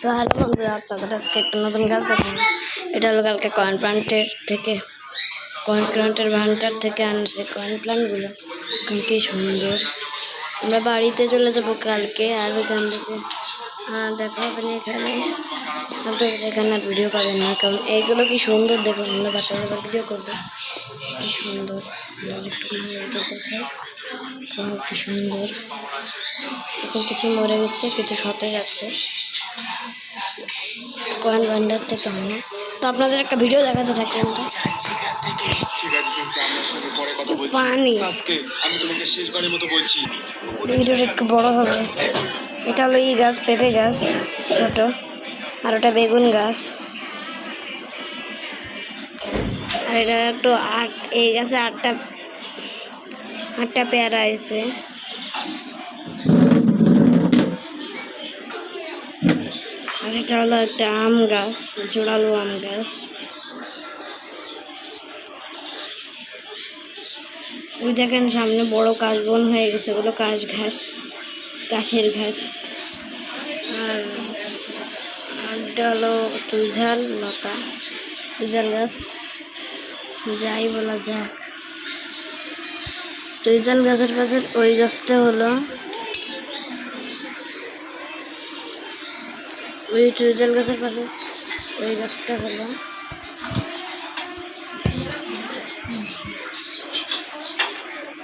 তো হ্যালো বন্ধুরা আপনাদের আজকে একটা নতুন গাছ দেখাবো। এটা হলো কালকে কয়েন প্লান্টের থেকে কয়েন প্লান্টের ভান্টার থেকে আনছে কয়েন প্লান্টগুলো কি সুন্দর। আমরা বাড়িতে চলে যাব কালকে আর ওখান থেকে আহ, দেখা হবে না এখানে। আপনাদের এখানে আর ভিডিও পাবেন না কারণ এইগুলো কি সুন্দর দেখুন আমরা বাসায় যাবার ভিডিও করব। কি সুন্দর। দেখাই কি সুন্দর। এখন কিছু মরে গেছে কিছু সতেজ আছে। কয়েন ভান্ডার থেকে হয় তো আপনাদের একটা ভিডিও দেখাতে থাকি আমরা ঠিক আছে সেন্সে আপনার সঙ্গে পরে কথা বলছি। পানি সাসকে আমি তোমাকে শেষবারের মতো বলছি। ভিডিওটা একটু বড় হবে। এটা হলো ই গাছ পেঁপে গাছ ছোট। আর ওটা বেগুন গাছ। আর এটা একটু আট এই গাছে আটটা আটটা পেয়ারা আছে আর এটা হলো একটা আম গাছ, জোড়ালো আম গাছ। ওই দেখেন সামনে বড় কাশ বন হয়ে গেছে, ওগুলো কাশ ঘাস, কাশের ঘাস। আর আরটা হলো তুলঝাল লতা তুলঝাল গাছ। যাই বলা যাক। তুলঝাল গাছের পাশে ওই গাছটা হলো ওই তুলঝাল গাছের পাশে ওই গাছটা হলো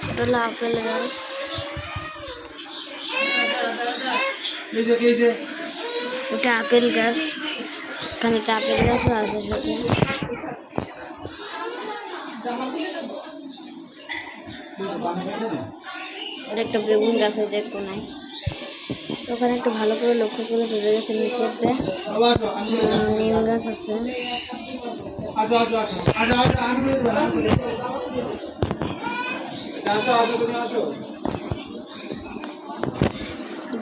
ওটা হলো আপেল গাছ। ওটা আপেল গাছ। এখানে একটা আপেল গাছও আছে সাথে একটা বেগুন গাছ আছে কোনায় ওখানে একটু ভালো করে লক্ষ্য করে বোঝা গেছে নিচেতে নিম গাছ আছে।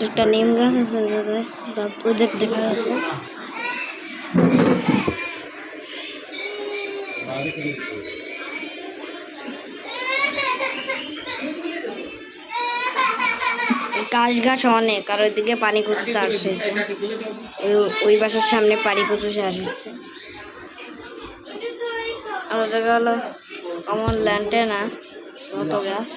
একটা নিম গাছ আছে ওই জায়গায় ওই দিক দেখা কাশ গাছ অনেক, আর ওইদিকে পানি কচু চাষ হয়েছে। ওই- বাসার সামনে পানি কচু চাষ হচ্ছে আর ওটাকে হলো কমন ল্যান্টেনা মতো গাছ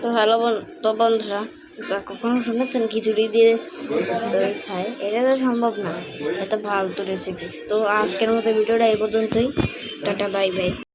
তো হ্যালো তো বন্ধুরা তা কখনো শুনেছেন খিচুড়ি দিয়ে দই খায়, এটা তো সম্ভব না, এটা ফালতু রেসিপি তো আজকের মতো ভিডিওটা এই পর্যন্তই, টাটা বাই বাই